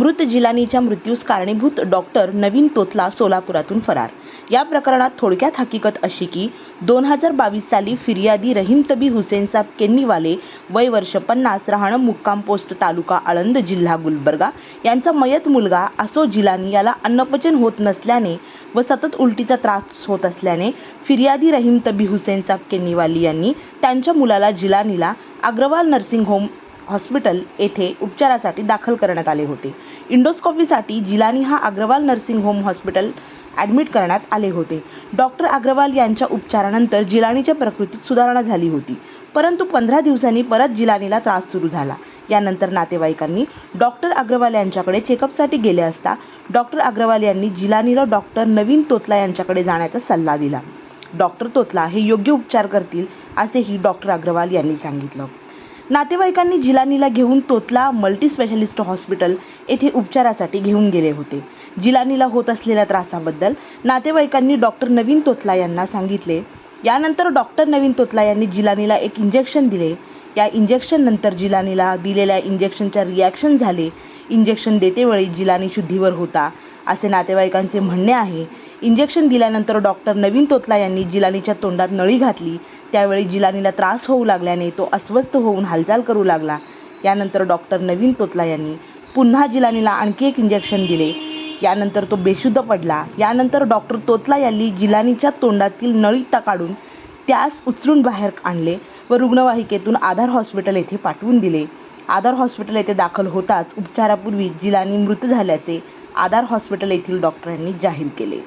मृत जिलानीच्या मृत्यूस कारणीभूत डॉक्टर नवीन तोतला सोलापुरातून फरार. या प्रकरणात थोडक्यात हकीकत अशी की दोन हजार बावीस साली फिर्यादी रहीम तबी हुसेनसाब केन्नीवाले वय वर्ष पन्नास राहणं मुक्काम पोस्ट तालुका आळंद जिल्हा गुलबर्गा यांचा मयत मुलगा असो जिलानी याला अन्नपचन होत नसल्याने व सतत उलटीचा त्रास होत असल्याने फिर्यादी रहीम तबी हुसेनसाब केन्नीवाली यांनी त्यांच्या मुलाला जिलानीला अग्रवाल नर्सिंग होम हॉस्पिटल येथे उपचारासाठी दाखल करण्यात आले होते. इंडोस्कोपीसाठी जिलानी हा Agarwal nursing home hospital admit करण्यात आले होते. डॉक्टर अग्रवाल यांच्या उपचारानंतर जिलानीच्या प्रकृतीत सुधारणा झाली होती. परंतु पंधरा दिवसांनी परत जिलानीला त्रास सुरू झाला. यानंतर नातेवाईकांनी डॉक्टर अग्रवाल यांच्याकडे चेकअपसाठी गेले असता डॉक्टर अग्रवाल यांनी जिलानीला डॉक्टर नवीन तोतला यांच्याकडे जाण्याचा सल्ला दिला. डॉक्टर तोतला हे योग्य उपचार करतील असेही डॉक्टर अग्रवाल यांनी सांगितलं. नातेवाईकांनी जिलानीला घेऊन तोतला मल्टीस्पेशालिस्ट हॉस्पिटल येथे उपचारासाठी घेऊन गेले होते. जिलानीला होत असलेल्या त्रासाबद्दल नातेवाईकांनी डॉक्टर नवीन तोतला यांना सांगितले. यानंतर डॉक्टर नवीन तोतला यांनी जिलानीला एक इंजेक्शन दिले. या इंजेक्शननंतर जिलानीला दिलेल्या इंजेक्शनच्या रिॲक्शन झाले. इंजेक्शन देतेवेळी जिलानी शुद्धीवर होता असे नातेवाईकांचे म्हणणे आहे. इंजेक्शन दिल्यानंतर डॉक्टर नवीन तोतला यांनी जिलानीच्या तोंडात नळी घातली. त्यावेळी जिलानीला त्रास होऊ लागल्याने तो अस्वस्थ होऊन हालचाल करू लागला. यानंतर डॉक्टर नवीन तोतला यांनी पुन्हा जिलानीला आणखी एक इंजेक्शन दिले. यानंतर तो बेशुद्ध पडला. यानंतर डॉक्टर तोतला यांनी जिलानीच्या तोंडातील नळीता काढून त्यास उचलून बाहेर आणले व रुग्णवाहिकेतून आधार हॉस्पिटल येथे पाठवून दिले. आधार हॉस्पिटल येथे दाखल होताच उपचारापूर्वी जिलानी मृत झाल्याचे आधार हॉस्पिटल येथील डॉक्टरांनी जाहीर केले.